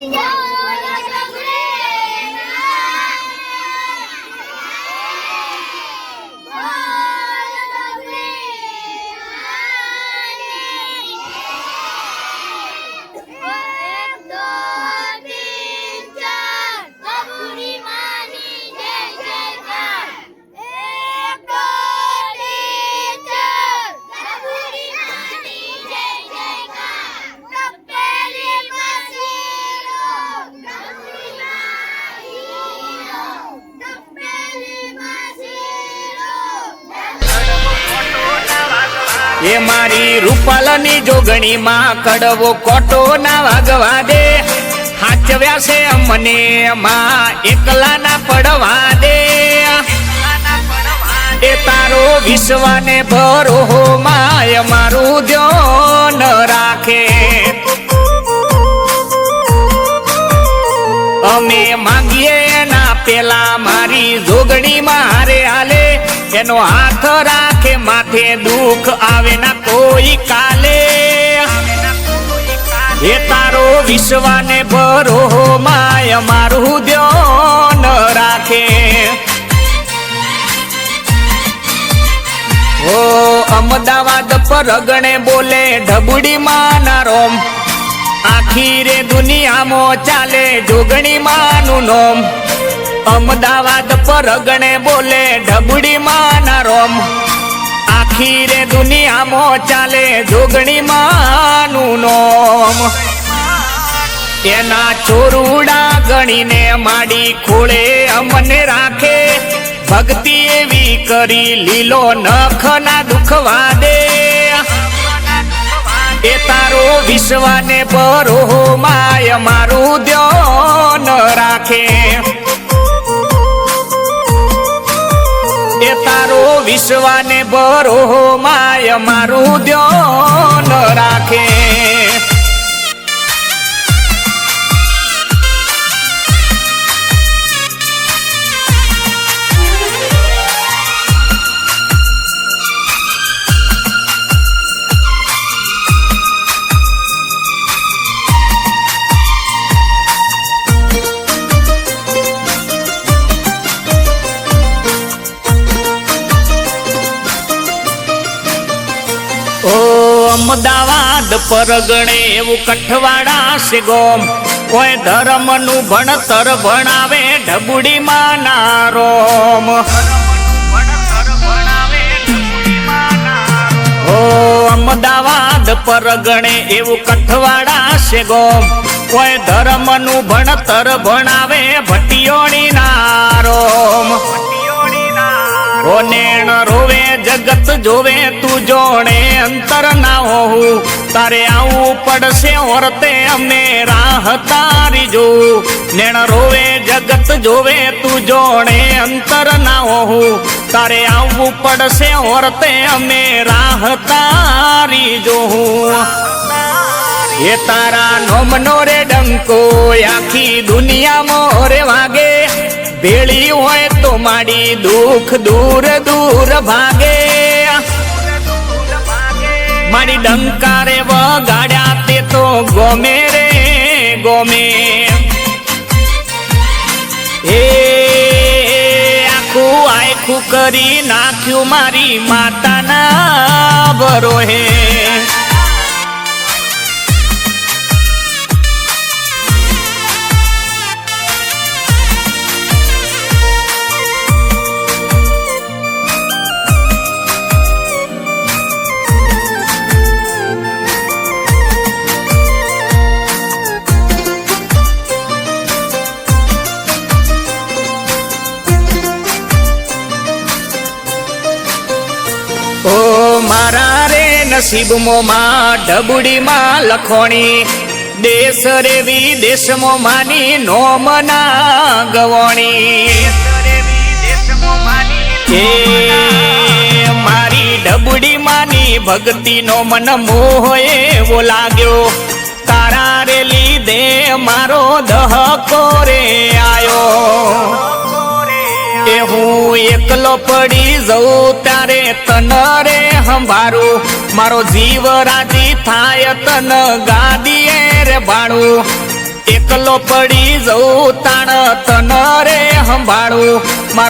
加油呀 એ મારી રૂપાલની જોગણીમાં કડવો કોટો ના વાગવા દે. હાચવ્યા છે મને માં એકલા ના પડવા દે. એ તારો વિશ્વાને ભરો માય મારું ધ્યાન રાખે. અમે માંગીએ ના પેલા મારી જોગણી મારે હાલે. એનો હાથ રાખે, માથે દુઃખ આવે ના કોઈ કાલે. એ તારો વિશ્વાને ભરો માય, મારું ધ્યાન રાખે. ઓ અમદાવાદ પરગણે બોલે, ઢબુડી માના રોમ આખી રે દુનિયામાં ચાલે, જોગણી માનું નોમ. અમદાવાદ પરગણે બોલે ઢબડી માં રોમ. આખી રે દુનિયામાં ચાલે જોગણી માનું નોમ. એના ચોરુડા ગણીને માડી ખોળે અમને રાખે. ભક્તિ એવી કરી લીલો નખ ના દુખવા દે એ તારો વિશ્વાને પરો માય, મારું ધ્યાન રાખે. વિશ્વાને બરો માય મારું ધ્યાન રાખે. અમદાવાદ પરગણે એવું કઠવાડા છે ગોમ કોઈ ધર્મનું ભણતર ભણાવે ઢબુડી માના રોમ ઓ અમદાવાદ પરગણે એવું કઠવાડા છે ગોમ કોઈ ધર્મનું ભણતર ભણાવે ભટિયોણી ના રોમ ઓ નેણ રોવે, જગત જોવે, તું જોણે અંતર ના હોવું તારે આવું પડશે ઓરતે અમને રાહ તારી જો નેણ રોવે, જગત જોવે, તું જોણે અંતર ના હોવું તારે આવવું પડશે ઓરતે અમે રાહ તારી જોવું એ તારા નોમનો રે ડંકો, આખી દુનિયા મોરે વાગે. ભેળી હોય તો માડી દુઃખ દૂર દૂર ભાગે. મારી ડંકારે વગાડ્યા તે તો ગોમે રે, ગોમે. એ આખું આખું કરી નાખ્યું મારી માતાના બરોહે રે મોમાં ઢબુડીમાં લખોણી. દેશ રે વિદેશમાં મોમાની નોમના ગવણી. મારી ડબડી માની ભક્તિનો મન મોહ એવો લાગ્યો. તારા રે લીધે મારો દહકો રે આયો. એ હું એકલો પડી જઉં ત્યારે તન સંભારું મારો જીવ રાજી થાય તન ગાદીએ રે બાળું એકલો પડી જઉં તાણ તન રે સંભાળું.